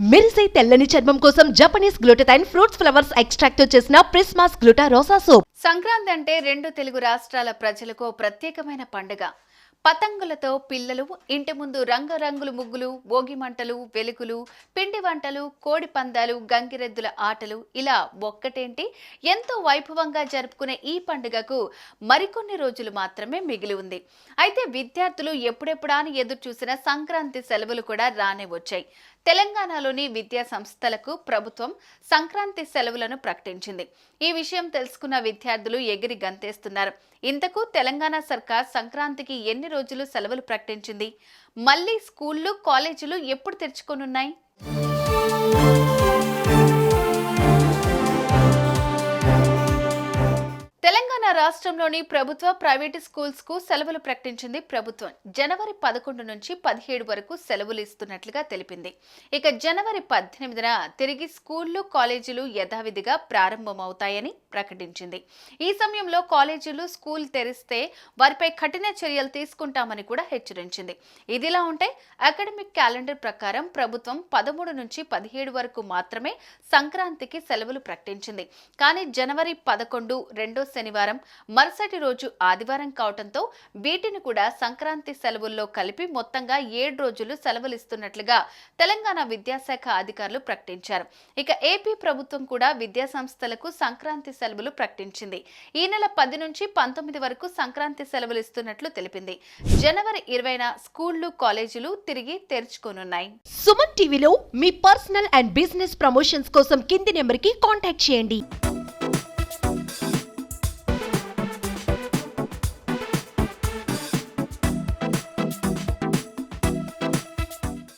మెరిసే తెల్లని చర్మం కోసం జపనీస్ గ్లూటథైన్ ఫ్రూట్స్ ఫ్లవర్స్ ఎక్స్ట్రాక్ట్తో చేసిన Prismas gluta rosa soap Sankranti అంటే రెండు తెలుగు రాష్ట్రాల ప్రజలకు ప్రత్యేకమైన పండుగ. పతంగులతో పిల్లలు ఇంటి ముందు రంగురంగుల ముగ్గులు భోగి మంటలు వెలుగులు పిండి వంటలు కోడి పందాలు గంగిరెద్దుల ఆటలు ఇలా ఒక్కటేంటి? ఎంతో వైభవంగా జరుపుకునే ఈ పండుగకు మరికొన్ని రోజులు మాత్రమే మిగిలి ఉంది. అయితే విద్యార్థులు ఎప్పుడెప్పుడా అని ఎదురు చూసిన సంక్రాంతి సెలవులు కూడా రానే వచ్చాయి. తెలంగాణలోని విద్యా సంస్థలకు ప్రభుత్వం సంక్రాంతి సెలవులను ప్రకటించింది. ఈ విషయం తెలుసుకున్న విద్యార్థులు ఎగిరి గంతేస్తున్నారు. ఇంతకు తెలంగాణ సర్కార్ సంక్రాంతికి ఎన్ని రోజులు సెలవులు ప్రకటించింది? మళ్ళీ స్కూళ్ళు కాలేజీలు ఎప్పుడు తెరుచుకోనున్నాయి? తెలంగాణ రాష్ట్రంలోని ప్రభుత్వ ప్రైవేటు స్కూల్స్కు సెలవులు ప్రకటించింది ప్రభుత్వం. జనవరి పదకొండు నుంచి పదిహేడు వరకు సెలవులు ఇస్తున్నట్లుగా తెలిపింది. ఇక జనవరి పద్దెనిమిదిన తిరిగి స్కూళ్ళు కాలేజీలు యథావిధిగా ప్రారంభమవుతాయని ప్రకటించింది. ఈ సమయంలో కాలేజీలు స్కూల్ తెరిస్తే వారిపై కఠిన చర్యలు తీసుకుంటామని కూడా హెచ్చరించింది. ఇదిలా ఉంటే అకాడమిక్ క్యాలెండర్ ప్రకారం ప్రభుత్వం పదమూడు నుంచి పదిహేడు వరకు మాత్రమే సంక్రాంతికి సెలవులు ప్రకటించింది. కానీ జనవరి పదకొండు రెండో శనివారం మరుసటి రోజు ఆదివారం కావడంతో వీటిని కూడా సంక్రాంతి సెలవుల్లో కలిపి మొత్తంగా ఏడు రోజులు సెలవులు ఇస్తున్నట్లుగా తెలంగాణ విద్యాశాఖ అధికారులు ప్రకటించారు. ఇక ఏపీ ప్రభుత్వం కూడా విద్యా సంస్థలకు సంక్రాంతి సెలవులు ప్రకటించింది. ఈ నెల పది నుంచి పంతొమ్మిది వరకు సంక్రాంతి సెలవులు ఇస్తున్నట్లు తెలిపింది. జనవరి ఇరవైన స్కూళ్ళు కాలేజీలు తిరిగి తెరుచుకోనున్నాయి. సుమన్ టీవీలో మీ పర్సనల్ అండ్ బిజినెస్ ప్రమోషన్స్ కోసం కింది నెంబర్కి కాంటాక్ట్ చేయండి.